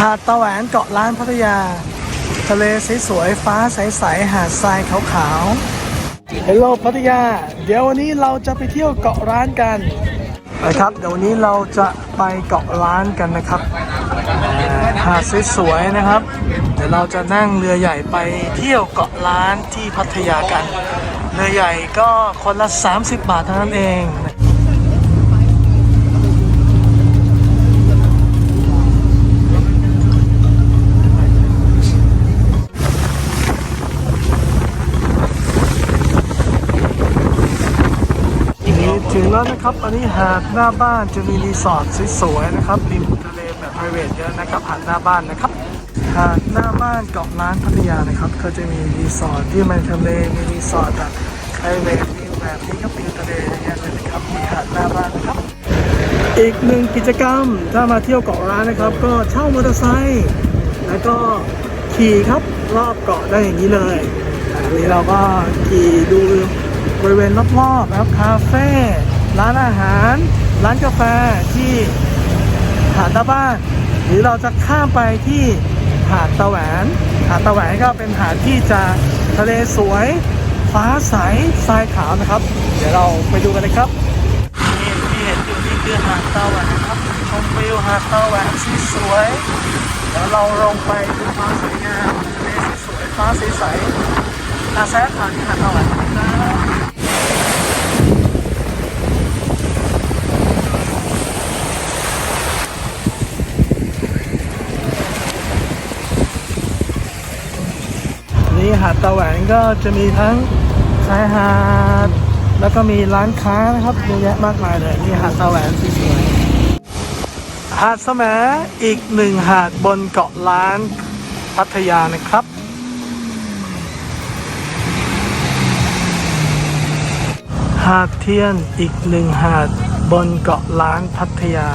หาดตะแหวนเกาะล้านพัทยา ทะเลสวยๆฟ้าใสๆหาดทรายขาวๆเฮลโลพัทยา เดี๋ยววันนี้เราจะไปเที่ยวเกาะร้านกันไปครับเดี๋ยววันนี้เราจะไปเกาะร้านกันนะครับหาดสวยๆนะครับ เดี๋ยวเราจะนั่งเรือใหญ่ไปเที่ยวเกาะล้านที่พัทยากัน เรือใหญ่ก็คนละ 30 บาทเท่านั้นเอง ถึงแล้วนะครับอันนี้หาดหน้าบ้านจะมีรีสอร์ทสวยๆนะครับริมทะเลแบบ p r i v a t เยอะนะครับหาดหน้าบ้านนะครับหาดหน้าบ้านเกาะล้านพัทยานะครับ ก็จะมีรีสอร์ทที่มันทะเลมีรีสอร์ทแบบ p r i v a t วิวแบบนี้ก็วิวทะเลอย่างเงี้ยเลยนะครับที่หาดหน้าบ้านนะครับ อีกหนึ่งกิจกรรมถ้ามาเที่ยวเกาะร้านนะครับ ก็เช่ามอเตอร์ไซค์แล้วก็ขี่ครับรอบเกาะได้อย่างนี้เลยอันนี้เราก็ขี่ดู บริเวณรอบๆนะครับคาเฟ่ร้านอาหาร ร้านกาแฟที่หาดตาบ้าน หรือเราจะข้ามไปที่หาดตะแหวนหาดตะแหวนก็เป็นหาดที่จะทะเลสวย ฟ้าใสทรายขาวนะครับ เดี๋ยวเราไปดูกันเลยครับนี่ที่เห็นอยู่นี่คือหาดตาแหวนครับชมวิวหาดตาแหวนสวยแล้วเราลงไปดูความสวยงามทะเลสวยฟ้าใสๆอาแซดผ่านที่หาดตาแหวนนะครับ นี่หาดตาแหวนก็จะมีทั้งชายหาด แล้วก็มีร้านค้านะครับเยอะแยะมากมายเลยนี่หาดตาแหวนสวยๆหาดแสมอีกหนึ่งหาดบนเกาะล้านพัทยานะครับหาดเทียนอีกหนึ่งหาดบนเกาะล้านพัทยา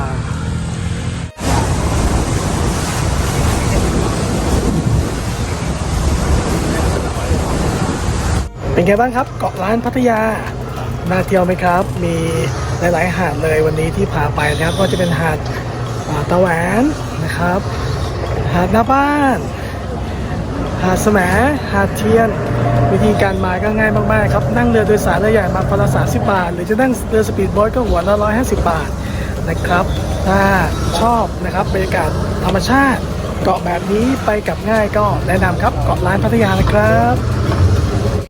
เป็นไงบ้างครับ เกาะล้านพัทยาน่าเที่ยวไหมครับ มีหลาย ๆ หาดเลยวันนี้ที่พาไปนะครับ ก็จะเป็นหาดาตะแหวนนะครับ หาดหน้าบ้าน หาดแสมหาดเทียน วิธีการมาก็ง่ายมากๆครับ นั่งเรือโดยสารเรือใหญ่มาคนละ30บาท หรือจะนั่งเรือสปีดโบ๊ทก็หัวละ150บาทนะครับ ถ้าชอบนะครับบรรยากาศธรรมชาติเกาะแบบนี้ไปกับง่ายก็แนะนำครับเกาะล้านพัทยานะครับ